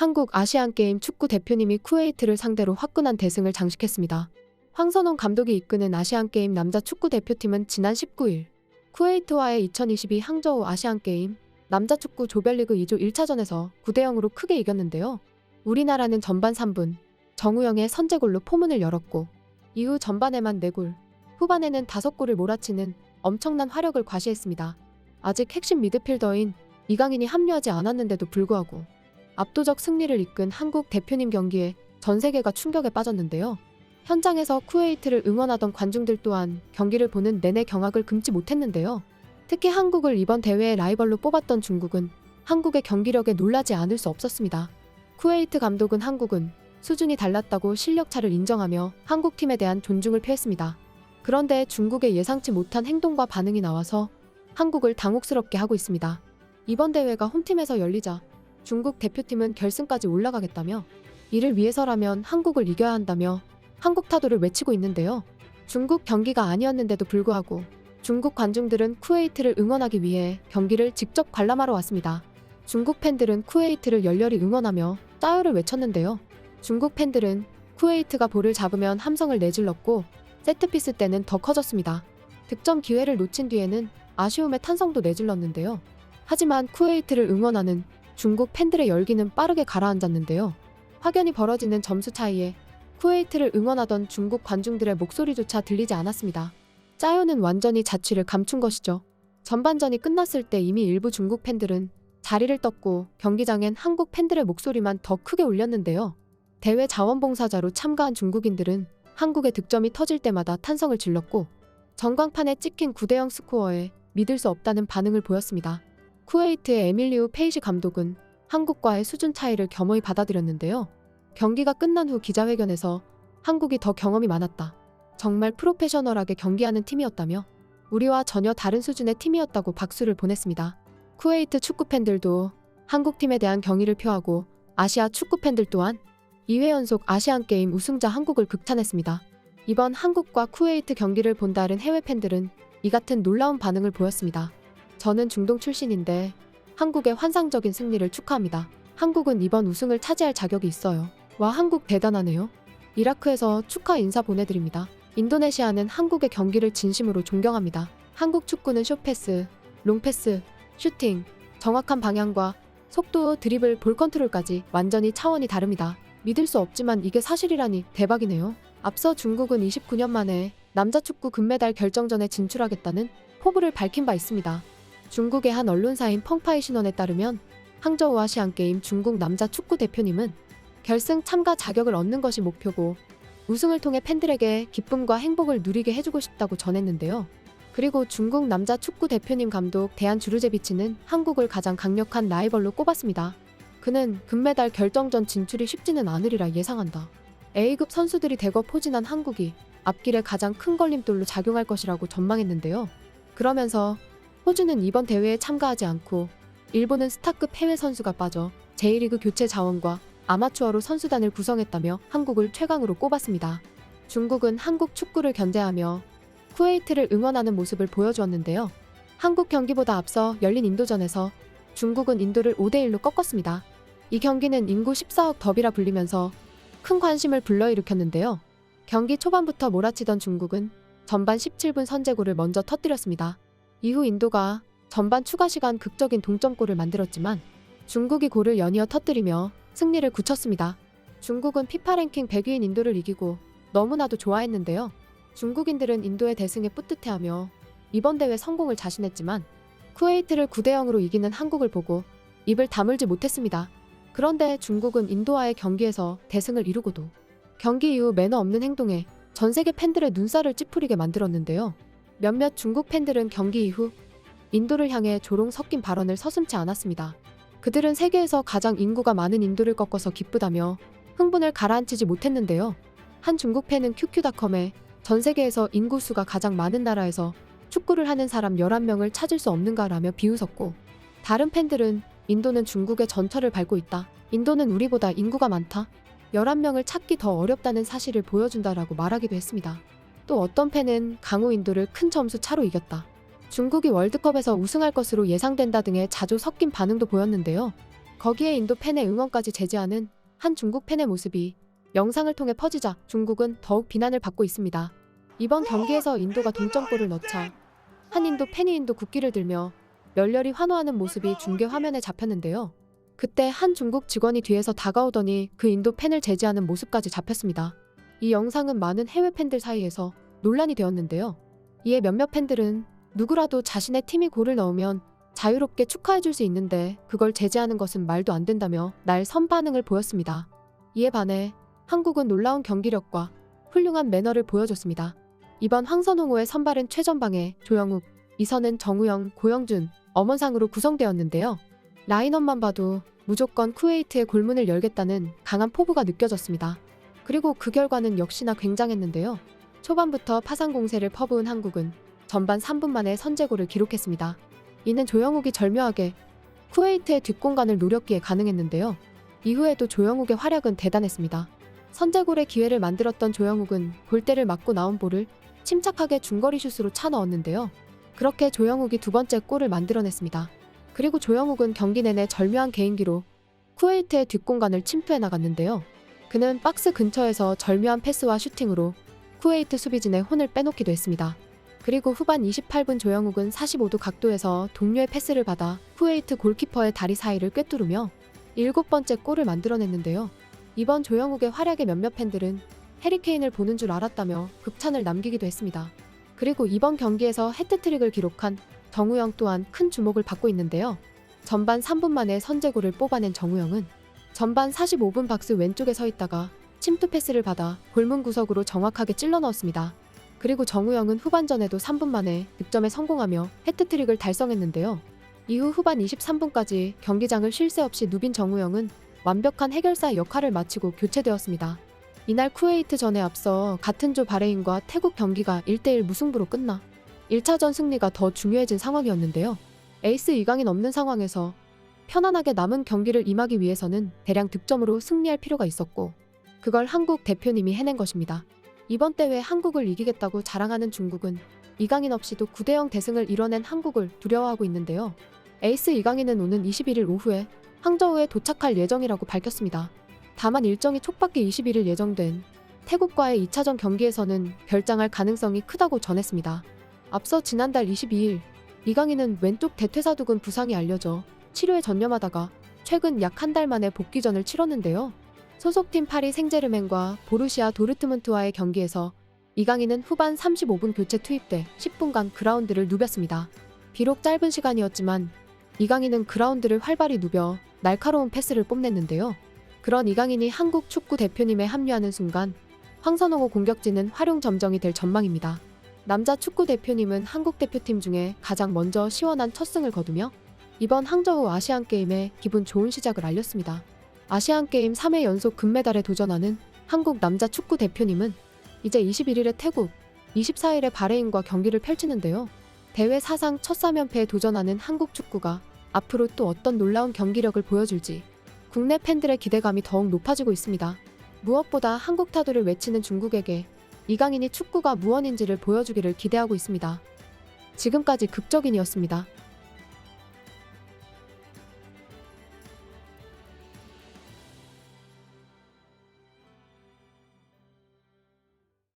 한국 아시안게임 축구 대표님이 쿠웨이트를 상대로 화끈한 대승을 장식했습니다. 황선홍 감독이 이끄는 아시안게임 남자 축구 대표팀은 지난 19일 쿠웨이트와의 2022 항저우 아시안게임 남자 축구 조별리그 2조 1차전에서 9대 0으로 크게 이겼는데요. 우리나라는 전반 3분 정우영의 선제골로 포문을 열었고 이후 전반에만 4골, 후반에는 5골을 몰아치는 엄청난 화력을 과시했습니다. 아직 핵심 미드필더인 이강인이 합류하지 않았는데도 불구하고 압도적 승리를 이끈 한국 대표님 경기에 전 세계가 충격에 빠졌는데요. 현장에서 쿠웨이트를 응원하던 관중들 또한 경기를 보는 내내 경악을 금치 못했는데요. 특히 한국을 이번 대회의 라이벌로 뽑았던 중국은 한국의 경기력에 놀라지 않을 수 없었습니다. 쿠웨이트 감독은 한국은 수준이 달랐다고 실력차를 인정하며 한국 팀에 대한 존중을 표했습니다. 그런데 중국의 예상치 못한 행동과 반응이 나와서 한국을 당혹스럽게 하고 있습니다. 이번 대회가 홈팀에서 열리자 중국 대표팀은 결승까지 올라가겠다며 이를 위해서라면 한국을 이겨야 한다며 한국 타도를 외치고 있는데요. 중국 경기가 아니었는데도 불구하고 중국 관중들은 쿠웨이트를 응원하기 위해 경기를 직접 관람하러 왔습니다. 중국 팬들은 쿠웨이트를 열렬히 응원하며 짜요를 외쳤는데요. 중국 팬들은 쿠웨이트가 볼을 잡으면 함성을 내질렀고 세트피스 때는 더 커졌습니다. 득점 기회를 놓친 뒤에는 아쉬움의 탄성도 내질렀는데요. 하지만 쿠웨이트를 응원하는 중국 팬들의 열기는 빠르게 가라앉았는데요. 확연히 벌어지는 점수 차이에 쿠웨이트를 응원하던 중국 관중들의 목소리조차 들리지 않았습니다. 짜요는 완전히 자취를 감춘 것이죠. 전반전이 끝났을 때 이미 일부 중국 팬들은 자리를 떴고 경기장엔 한국 팬들의 목소리만 더 크게 울렸는데요. 대회 자원봉사자로 참가한 중국인들은 한국의 득점이 터질 때마다 탄성을 질렀고 전광판에 찍힌 9대0 스코어에 믿을 수 없다는 반응을 보였습니다. 쿠웨이트의 에밀리우 페이시 감독은 한국과의 수준 차이를 겸허히 받아들였는데요. 경기가 끝난 후 기자회견에서 한국이 더 경험이 많았다. 정말 프로페셔널하게 경기하는 팀이었다며 우리와 전혀 다른 수준의 팀이었다고 박수를 보냈습니다. 쿠웨이트 축구 팬들도 한국 팀에 대한 경의를 표하고 아시아 축구 팬들 또한 2회 연속 아시안 게임 우승자 한국을 극찬했습니다. 이번 한국과 쿠웨이트 경기를 본 다른 해외 팬들은 이 같은 놀라운 반응을 보였습니다. 저는 중동 출신인데 한국의 환상적인 승리를 축하합니다. 한국은 이번 우승을 차지할 자격이 있어요. 와 한국 대단하네요. 이라크에서 축하 인사 보내드립니다. 인도네시아는 한국의 경기를 진심으로 존경합니다. 한국 축구는 쇼패스, 롱패스, 슈팅, 정확한 방향과 속도, 드리블, 볼 컨트롤까지 완전히 차원이 다릅니다. 믿을 수 없지만 이게 사실이라니 대박이네요. 앞서 중국은 29년 만에 남자 축구 금메달 결정전에 진출하겠다는 포부를 밝힌 바 있습니다. 중국의 한 언론사인 펑파이 신원에 따르면 항저우 아시안 게임 중국 남자 축구 대표님은 결승 참가 자격을 얻는 것이 목표고 우승을 통해 팬들에게 기쁨과 행복을 누리게 해주고 싶다고 전했는데요. 그리고 중국 남자 축구 대표님 감독 대한 주르제비치는 한국을 가장 강력한 라이벌로 꼽았습니다. 그는 금메달 결정전 진출이 쉽지는 않으리라 예상한다. A급 선수들이 대거 포진한 한국이 앞길에 가장 큰 걸림돌로 작용할 것이라고 전망했는데요. 그러면서 호주는 이번 대회에 참가하지 않고 일본은 스타급 해외 선수가 빠져 제1리그 교체 자원과 아마추어로 선수단을 구성했다며 한국을 최강으로 꼽았습니다. 중국은 한국 축구를 견제하며 쿠웨이트를 응원하는 모습을 보여주었는데요. 한국 경기보다 앞서 열린 인도전에서 중국은 인도를 5대1로 꺾었습니다. 이 경기는 인구 14억 더비라 불리면서 큰 관심을 불러일으켰는데요. 경기 초반부터 몰아치던 중국은 전반 17분 선제골을 먼저 터뜨렸습니다. 이후 인도가 전반 추가 시간 극적인 동점골을 만들었지만 중국이 골을 연이어 터뜨리며 승리를 굳혔습니다. 중국은 피파 랭킹 100위인 인도를 이기고 너무나도 좋아했는데요. 중국인들은 인도의 대승에 뿌듯해하며 이번 대회 성공을 자신했지만 쿠웨이트를 9대 0으로 이기는 한국을 보고 입을 다물지 못했습니다. 그런데 중국은 인도와의 경기에서 대승을 이루고도 경기 이후 매너 없는 행동에 전 세계 팬들의 눈살을 찌푸리게 만들었는데요. 몇몇 중국 팬들은 경기 이후 인도를 향해 조롱 섞인 발언을 서슴지 않았습니다. 그들은 세계에서 가장 인구가 많은 인도를 꺾어서 기쁘다며 흥분을 가라앉히지 못했는데요. 한 중국 팬은 QQ.com에 전 세계에서 인구수가 가장 많은 나라에서 축구를 하는 사람 11명을 찾을 수 없는가라며 비웃었고 다른 팬들은 인도는 중국의 전철을 밟고 있다. 인도는 우리보다 인구가 많다. 11명을 찾기 더 어렵다는 사실을 보여준다라고 말하기도 했습니다. 또 어떤 팬은 강호 인도를 큰 점수 차로 이겼다. 중국이 월드컵에서 우승할 것으로 예상된다 등의 자조 섞인 반응도 보였는데요. 거기에 인도 팬의 응원까지 제지하는 한 중국 팬의 모습이 영상을 통해 퍼지자 중국은 더욱 비난을 받고 있습니다. 이번 경기에서 인도가 동점골을 넣자 한 인도 팬이 인도 국기를 들며 열렬히 환호하는 모습이 중계 화면에 잡혔는데요. 그때 한 중국 직원이 뒤에서 다가오더니 그 인도 팬을 제지하는 모습까지 잡혔습니다. 이 영상은 많은 해외 팬들 사이에서 논란이 되었는데요. 이에 몇몇 팬들은 누구라도 자신의 팀이 골을 넣으면 자유롭게 축하해줄 수 있는데 그걸 제지하는 것은 말도 안 된다며 날 선반응을 보였습니다. 이에 반해 한국은 놀라운 경기력과 훌륭한 매너를 보여줬습니다. 이번 황선홍호의 선발은 최전방에 조영욱, 이선은 정우영, 고영준, 엄원상으로 구성되었는데요. 라인업만 봐도 무조건 쿠웨이트의 골문을 열겠다는 강한 포부가 느껴졌습니다. 그리고 그 결과는 역시나 굉장했는데요. 초반부터 파상 공세를 퍼부은 한국은 전반 3분 만에 선제골을 기록했습니다. 이는 조영욱이 절묘하게 쿠웨이트의 뒷공간을 노렸기에 가능했는데요. 이후에도 조영욱의 활약은 대단했습니다. 선제골의 기회를 만들었던 조영욱은 골대를 맞고 나온 볼을 침착하게 중거리 슛으로 차 넣었는데요. 그렇게 조영욱이 두 번째 골을 만들어냈습니다. 그리고 조영욱은 경기 내내 절묘한 개인기로 쿠웨이트의 뒷공간을 침투해 나갔는데요. 그는 박스 근처에서 절묘한 패스와 슈팅으로 쿠웨이트 수비진의 혼을 빼놓기도 했습니다. 그리고 후반 28분 조영욱은 45도 각도에서 동료의 패스를 받아 쿠웨이트 골키퍼의 다리 사이를 꿰뚫으며 일곱 번째 골을 만들어냈는데요. 이번 조영욱의 활약에 몇몇 팬들은 해리케인을 보는 줄 알았다며 극찬을 남기기도 했습니다. 그리고 이번 경기에서 해트트릭을 기록한 정우영 또한 큰 주목을 받고 있는데요. 전반 3분 만에 선제골을 뽑아낸 정우영은 전반 45분 박스 왼쪽에 서 있다가 침투 패스를 받아 골문 구석으로 정확하게 찔러 넣었습니다. 그리고 정우영은 후반전에도 3분 만에 득점에 성공하며 해트트릭을 달성했는데요. 이후 후반 23분까지 경기장을 쉴 새 없이 누빈 정우영은 완벽한 해결사의 역할을 마치고 교체되었습니다. 이날 쿠웨이트 전에 앞서 같은 조 바레인과 태국 경기가 1대1 무승부로 끝나 1차전 승리가 더 중요해진 상황이었는데요. 에이스 이강인 없는 상황에서 편안하게 남은 경기를 임하기 위해서는 대량 득점으로 승리할 필요가 있었고 그걸 한국 대표님이 해낸 것입니다. 이번 대회 한국을 이기겠다고 자랑하는 중국은 이강인 없이도 9대0 대승을 이뤄낸 한국을 두려워하고 있는데요. 에이스 이강인은 오는 21일 오후에 항저우에 도착할 예정이라고 밝혔습니다. 다만 일정이 촉박히 21일 예정된 태국과의 2차전 경기에서는 결장할 가능성이 크다고 전했습니다. 앞서 지난달 22일 이강인은 왼쪽 대퇴사두근 부상이 알려져 치료에 전념하다가 최근 약 한 달 만에 복귀전을 치렀는데요. 소속팀 파리 생제르맹과 보루시아 도르트문트와의 경기에서 이강인은 후반 35분 교체 투입돼 10분간 그라운드를 누볐습니다. 비록 짧은 시간이었지만 이강인은 그라운드를 활발히 누벼 날카로운 패스를 뽐냈는데요. 그런 이강인이 한국 축구 대표님에 합류하는 순간 황선홍호 공격진은 활용 점정이 될 전망입니다. 남자 축구 대표님은 한국 대표팀 중에 가장 먼저 시원한 첫 승을 거두며 이번 항저우 아시안 게임에 기분 좋은 시작을 알렸습니다. 아시안 게임 3회 연속 금메달에 도전하는 한국 남자 축구 대표님은 이제 21일에 태국, 24일에 바레인과 경기를 펼치는데요. 대회 사상 첫 3연패에 도전하는 한국 축구가 앞으로 또 어떤 놀라운 경기력을 보여줄지 국내 팬들의 기대감이 더욱 높아지고 있습니다. 무엇보다 한국 타도를 외치는 중국에게 이강인이 축구가 무언인지를 보여주기를 기대하고 있습니다. 지금까지 극적인이었습니다.